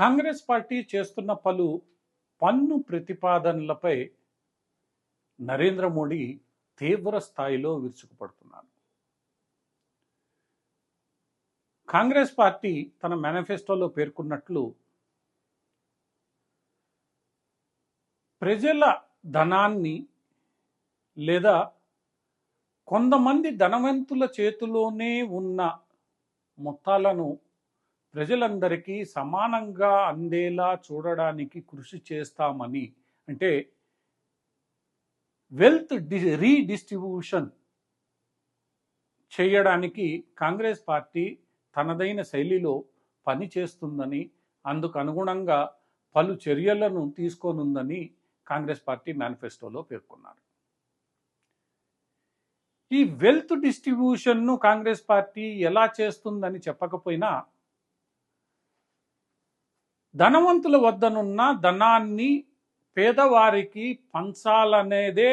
Congress party చేస్తున్న పలు పన్ను ప్రతిపాదనలపై నరేంద్ర మోడీ తీవ్ర స్థాయిలో విరుచుకుపడుతున్నారు. కాంగ్రెస్ పార్టీ తన మేనిఫెస్టోలో పేర్కొన్నట్లు ప్రజల ధనాన్ని లేదా కొంతమంది ధనవంతుల చేతిలోనే ఉన్న మొత్తాలను ప్రజలందరికీ సమానంగా అందేలా చూడడానికి కృషి చేస్తామని అంటే వెల్త్ డి రీడిస్ట్రిబ్యూషన్ చేయడానికి కాంగ్రెస్ పార్టీ తనదైన శైలిలో పని చేస్తుందని అందుకు అనుగుణంగా పలు చర్యలను తీసుకోనుందని కాంగ్రెస్ పార్టీ మేనిఫెస్టోలో పేర్కొన్నారు. ఈ వెల్త్ డిస్ట్రిబ్యూషన్ను కాంగ్రెస్ పార్టీ ఎలా చేస్తుందని చెప్పకపోయినా ధనవంతుల వద్దనున్న ధనాన్ని పేదవారికి పంచాలనేదే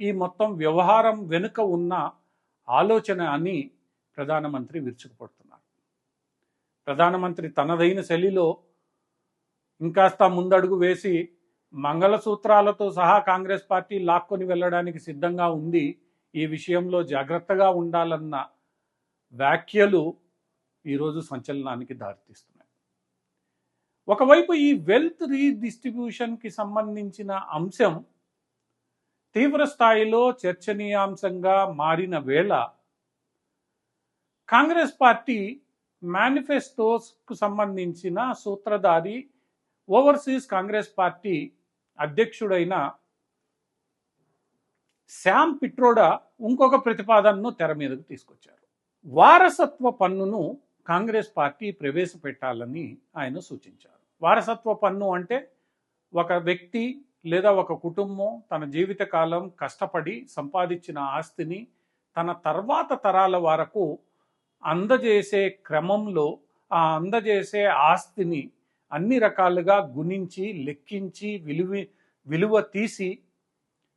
ఈ మొత్తం వ్యవహారం వెనుక ఉన్న ఆలోచన అని ప్రధానమంత్రి విరుచుకుపడుతున్నారు. ప్రధానమంత్రి తనదైన శైలిలో ఇంకాస్త ముందడుగు వేసి మంగళసూత్రాలతో సహా కాంగ్రెస్ పార్టీ లాక్కొని వెళ్ళడానికి సిద్ధంగా ఉంది. ఈ విషయంలో జాగ్రత్తగా ఉండాలన్న వ్యాఖ్యలు ఈరోజు సంచలనానికి దారితీస్తుంది ఒకవైపు ఈ వెల్త్ రీడిస్ట్రిబ్యూషన్కి సంబంధించిన అంశం తీవ్ర స్థాయిలో చర్చనీయాంశంగా మారిన వేళ కాంగ్రెస్ పార్టీ మేనిఫెస్టోస్కు సంబంధించిన సూత్రధారి ఓవర్సీస్ కాంగ్రెస్ పార్టీ అధ్యక్షుడైన శామ్ పిట్రోడా ఇంకొక ప్రతిపాదనను తెర మీదకు తీసుకొచ్చారు. వారసత్వ పన్నును కాంగ్రెస్ పార్టీ ప్రవేశపెట్టాలని ఆయన సూచించారు. వారసత్వ పన్ను అంటే ఒక వ్యక్తి లేదా ఒక కుటుంబం తన జీవితకాలం కష్టపడి సంపాదించిన ఆస్తిని తన తర్వాత తరాల వరకు అందజేసే క్రమంలో ఆ అందజేసే ఆస్తిని అన్ని రకాలుగా గుణించి లెక్కించి విలువ విలువ తీసి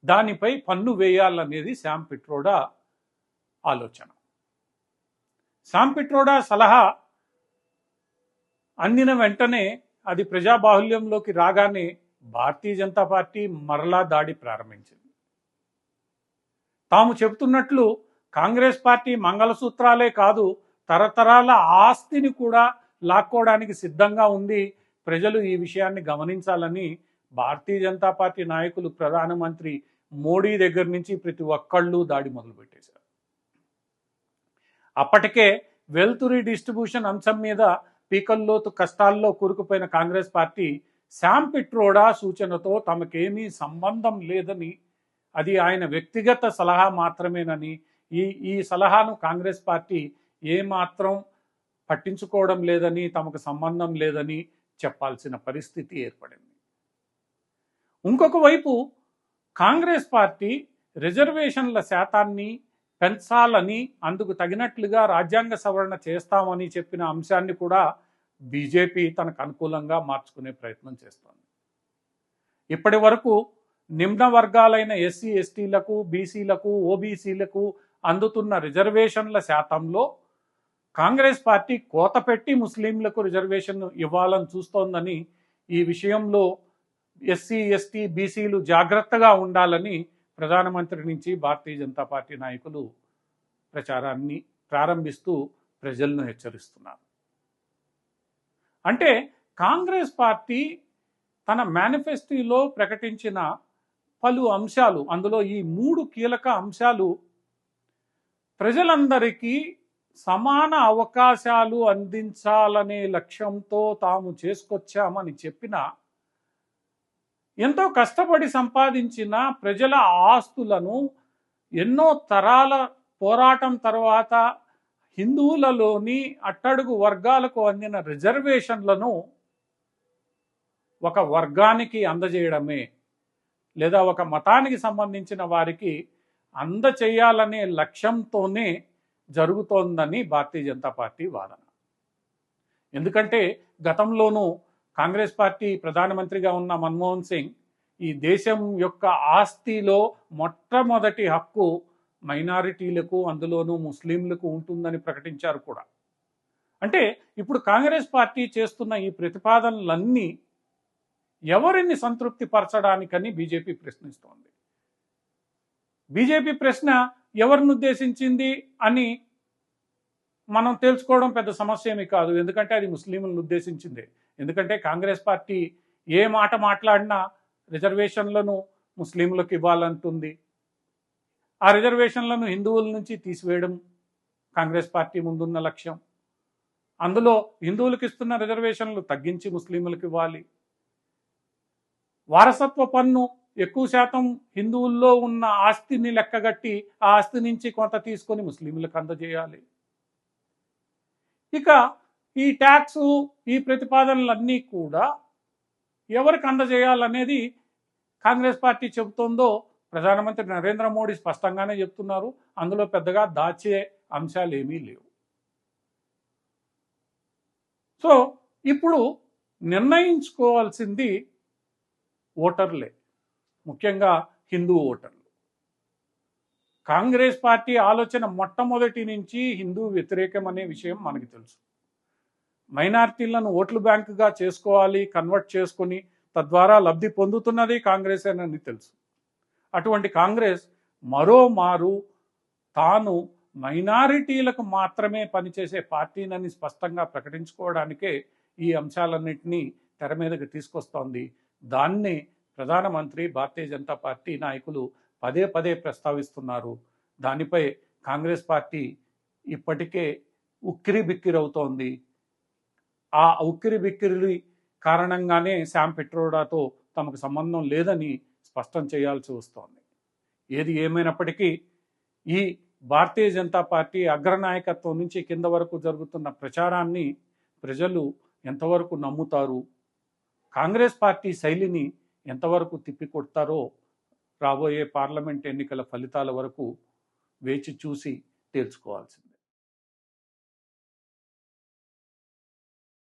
దానిపై పన్ను వేయాలనేది శామ్ పిట్రోడా ఆలోచన. సాంపిట్రోడా సలహా అందిన వెంటనే అది ప్రజాబాహుల్యంలోకి రాగానే భారతీయ జనతా పార్టీ మరలా దాడి ప్రారంభించింది. తాము చెబుతున్నట్లు కాంగ్రెస్ పార్టీ మంగళసూత్రాలే కాదు తరతరాల ఆస్తిని కూడా లాక్కోవడానికి సిద్ధంగా ఉంది. ప్రజలు ఈ విషయాన్ని గమనించాలని భారతీయ జనతా పార్టీ నాయకులు ప్రధానమంత్రి మోడీ దగ్గర నుంచి ప్రతి ఒక్కళ్ళు దాడి మొదలుపెట్టేశారు. అప్పటికే వెల్త్ రీడిస్ట్రిబ్యూషన్ అంశం మీద పీకల్లోతు కష్టాల్లో కూరుకుపోయిన కాంగ్రెస్ పార్టీ శామ్ పిట్రోడా సూచనతో తమకేమీ సంబంధం లేదని అది ఆయన వ్యక్తిగత సలహా మాత్రమేనని ఈ ఈ సలహాను కాంగ్రెస్ పార్టీ ఏమాత్రం పట్టించుకోవడం లేదని తమకు సంబంధం లేదని చెప్పాల్సిన పరిస్థితి ఏర్పడింది. ఇంకొక వైపు కాంగ్రెస్ పార్టీ రిజర్వేషన్ల శాతాన్ని పెంచాలని అందుకు తగినట్లుగా రాజ్యాంగ సవరణ చేస్తామని చెప్పిన అంశాన్ని కూడా బీజేపీ తనకు అనుకూలంగా మార్చుకునే ప్రయత్నం చేస్తోంది. ఇప్పటి వరకు నిమ్న వర్గాలైన ఎస్సీ ఎస్టీలకు బీసీలకు ఓబీసీలకు అందుతున్న రిజర్వేషన్ల శాతంలో కాంగ్రెస్ పార్టీ కోత పెట్టి ముస్లింలకు రిజర్వేషన్ ఇవ్వాలని చూస్తోందని ఈ విషయంలో ఎస్సీ ఎస్టీ బీసీలు జాగ్రత్తగా ఉండాలని ప్రధానమంత్రి నుంచి భారతీయ జనతా పార్టీ నాయకులు ప్రచారాన్ని ప్రారంభిస్తూ ప్రజలను హెచ్చరిస్తున్నారు. అంటే కాంగ్రెస్ పార్టీ తన మేనిఫెస్టోలో ప్రకటించిన పలు అంశాలు అందులో ఈ మూడు కీలక అంశాలు ప్రజలందరికీ సమాన అవకాశాలు అందించాలనే లక్ష్యంతో తాము చేసుకొచ్చామని చెప్పిన ఎంతో కష్టపడి సంపాదించిన ప్రజల ఆస్తులను ఎన్నో తరాల పోరాటం తర్వాత హిందువులలోని అట్టడుగు వర్గాలకు అందిన రిజర్వేషన్లను ఒక వర్గానికి అందజేయడమే లేదా ఒక మతానికి సంబంధించిన వారికి అందచేయాలనే లక్ష్యంతోనే జరుగుతోందని భారతీయ జనతా పార్టీ వాదన. ఎందుకంటే గతంలోనూ కాంగ్రెస్ పార్టీ ప్రధానమంత్రిగా ఉన్న మన్మోహన్ సింగ్ ఈ దేశం యొక్క ఆస్తిలో మొట్టమొదటి హక్కు మైనారిటీలకు అందులోనూ ముస్లింలకు ఉంటుందని ప్రకటించారు కూడా. అంటే ఇప్పుడు కాంగ్రెస్ పార్టీ చేస్తున్న ఈ ప్రతిపాదనలన్నీ ఎవరిని సంతృప్తి పరచడానికని బీజేపీ ప్రశ్నిస్తోంది. బీజేపీ ప్రశ్న ఎవరిని ఉద్దేశించింది అని మనం తెలుసుకోవడం పెద్ద సమస్య ఏమీ కాదు. ఎందుకంటే అది ముస్లింలను ఉద్దేశించిందే. ఎందుకంటే కాంగ్రెస్ పార్టీ ఏ మాట మాట్లాడినా రిజర్వేషన్లను ముస్లింలకు ఇవ్వాలంటుంది. ఆ రిజర్వేషన్లను హిందువుల నుంచి తీసివేయడం కాంగ్రెస్ పార్టీ ముందున్న లక్ష్యం. అందులో హిందువులకు ఇస్తున్న రిజర్వేషన్లు తగ్గించి ముస్లింలకు ఇవ్వాలి. వారసత్వ పన్ను ఎక్కువ శాతం హిందువుల్లో ఉన్న ఆస్తిని లెక్కగట్టి ఆ ఆస్తి నుంచి కొంత తీసుకొని ముస్లింలకు అందజేయాలి. ఇక ఈ ట్యాక్స్ ఈ ప్రతిపాదనలన్నీ కూడా ఎవరికి అందజేయాలనేది కాంగ్రెస్ పార్టీ చెబుతోందో ప్రధానమంత్రి నరేంద్ర మోడీ స్పష్టంగానే చెప్తున్నారు. అందులో పెద్దగా దాచే అంశాలు ఏమీ లేవు. సో ఇప్పుడు నిర్ణయించుకోవాల్సింది ఓటర్లే. ముఖ్యంగా హిందూ ఓటర్లు. కాంగ్రెస్ పార్టీ ఆలోచన మొట్టమొదటి నుంచి హిందూ వ్యతిరేకం అనే విషయం మనకి తెలుసు. మైనార్టీలను ఓట్లు బ్యాంకుగా చేసుకోవాలి కన్వర్ట్ చేసుకుని తద్వారా లబ్ధి పొందుతున్నది కాంగ్రెస్ అని తెలుసు. అటువంటి కాంగ్రెస్ మరో మారు తాను మైనారిటీలకు మాత్రమే పనిచేసే పార్టీనని స్పష్టంగా ప్రకటించుకోవడానికే ఈ అంశాలన్నింటినీ తెర మీదకి తీసుకొస్తోంది. దాన్ని ప్రధానమంత్రి భారతీయ జనతా పార్టీ నాయకులు పదే పదే ప్రస్తావిస్తున్నారు. దానిపై కాంగ్రెస్ పార్టీ ఇప్పటికే ఉక్కిరి బిక్కిరవుతోంది ఆ ఉక్కిరి బిక్కిరి కారణంగానే శామ్ పెట్రోడాతో తమకు సంబంధం లేదని స్పష్టం చేయాల్సి వస్తోంది. ఏది ఏమైనప్పటికీ ఈ భారతీయ జనతా పార్టీ అగ్రనాయకత్వం నుంచి కింద వరకు జరుగుతున్న ప్రచారాన్ని ప్రజలు ఎంతవరకు నమ్ముతారు? కాంగ్రెస్ పార్టీ శైలిని ఎంతవరకు తిప్పికొడతారో రాబోయే పార్లమెంట్ ఎన్నికల ఫలితాల వరకు వేచి చూసి తేల్చుకోవాల్సింది.